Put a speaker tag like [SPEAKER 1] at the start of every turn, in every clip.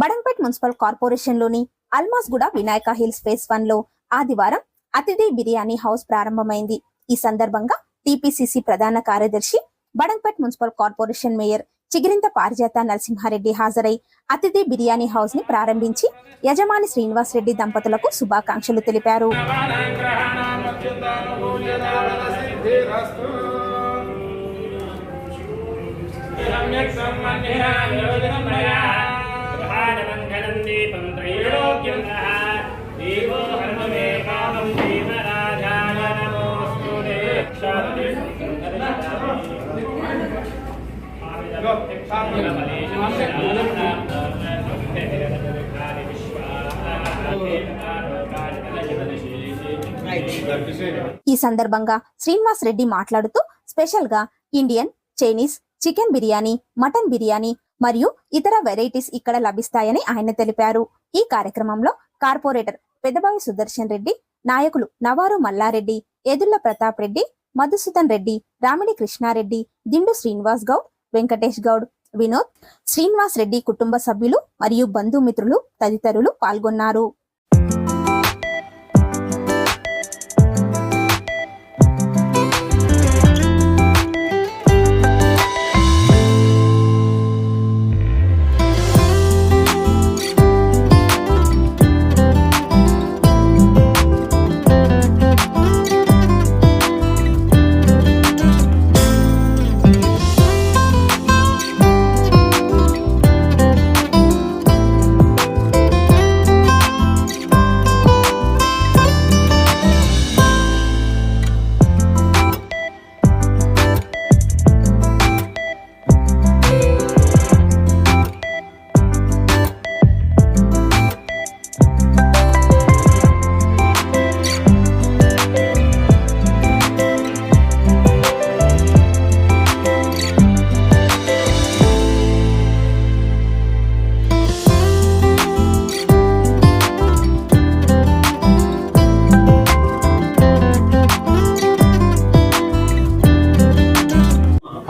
[SPEAKER 1] Badangpet municipal కార్పొరేషన్లోని Almas Almasguda Vinayaka hills phase వన్లో ఆదివారం అతిథి బిర్యానీ హౌస్ ప్రారంభమైంది. ఈ సందర్భంగా టిపిసిసి ప్రధాన కార్యదర్శి Badangpet municipal corporation mayor Chigirintha Parijatha Narasimha Reddy హాజరై అతిథి బిర్యానీ హౌస్ని ప్రారంభించి యజమాని శ్రీనివాస్ రెడ్డి దంపతులకు శుభాకాంక్షలు తెలిపారు. ఈ సందర్భంగా శ్రీనివాస్ రెడ్డి మాట్లాడుతూ స్పెషల్గా Indian Chinese chicken biryani mutton biryani మరియు ఇతర వెరైటీస్ ఇక్కడ లభిస్తాయని ఆయన తెలిపారు. ఈ కార్యక్రమంలో కార్పొరేటర్ పెదబావి సుదర్శన్ రెడ్డి నాయకులు నవారు మల్లారెడ్డి ఎదుళ్ళ ప్రతాప్ రెడ్డి మధుసూదన్ రెడ్డి రామిడి కృష్ణారెడ్డి దిండు శ్రీనివాస్ గౌడ్ వెంకటేష్ గౌడ్ వినోద్ శ్రీనివాస్ రెడ్డి కుటుంబ సభ్యులు మరియు బంధుమిత్రులు తదితరులు పాల్గొన్నారు.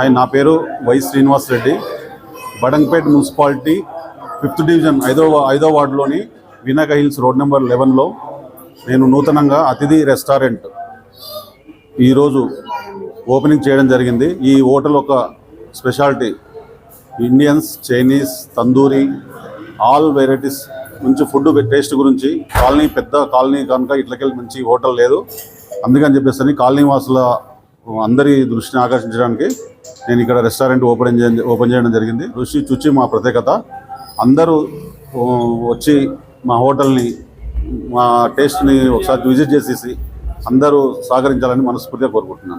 [SPEAKER 2] హాయ్ నా పేరు Y Srinivas Reddy. Badangpet municipality fifth division ఐదో ఐదో వార్డులోని వినాయక హిల్స్ రోడ్ నెంబర్ లెవెన్లో నేను నూతనంగా అతిథి రెస్టారెంట్ ఈరోజు ఓపెనింగ్ చేయడం జరిగింది. ఈ హోటల్ ఒక speciality. Indians Chinese tandoori all varieties మంచి ఫుడ్ టేస్ట్ గురించి కాలనీ పెద్ద కాలనీ కనుక ఇట్లకెళ్ళి మంచి హోటల్ లేదు. అందుకని చెప్పేసి కాలనీ వాసుల అందరి దృష్టిని ఆకర్షించడానికి నేను ఇక్కడ రెస్టారెంట్ ఓపెన్ ఓపెన్ చేయడం జరిగింది. రుచి చుచి మా ప్రత్యేకత. అందరూ వచ్చి మా హోటల్ని మా టేస్ట్ని ఒకసారి విజిట్ చేసేసి అందరూ సహకరించాలని మనస్ఫూర్తిగా కోరుకుంటున్నాను.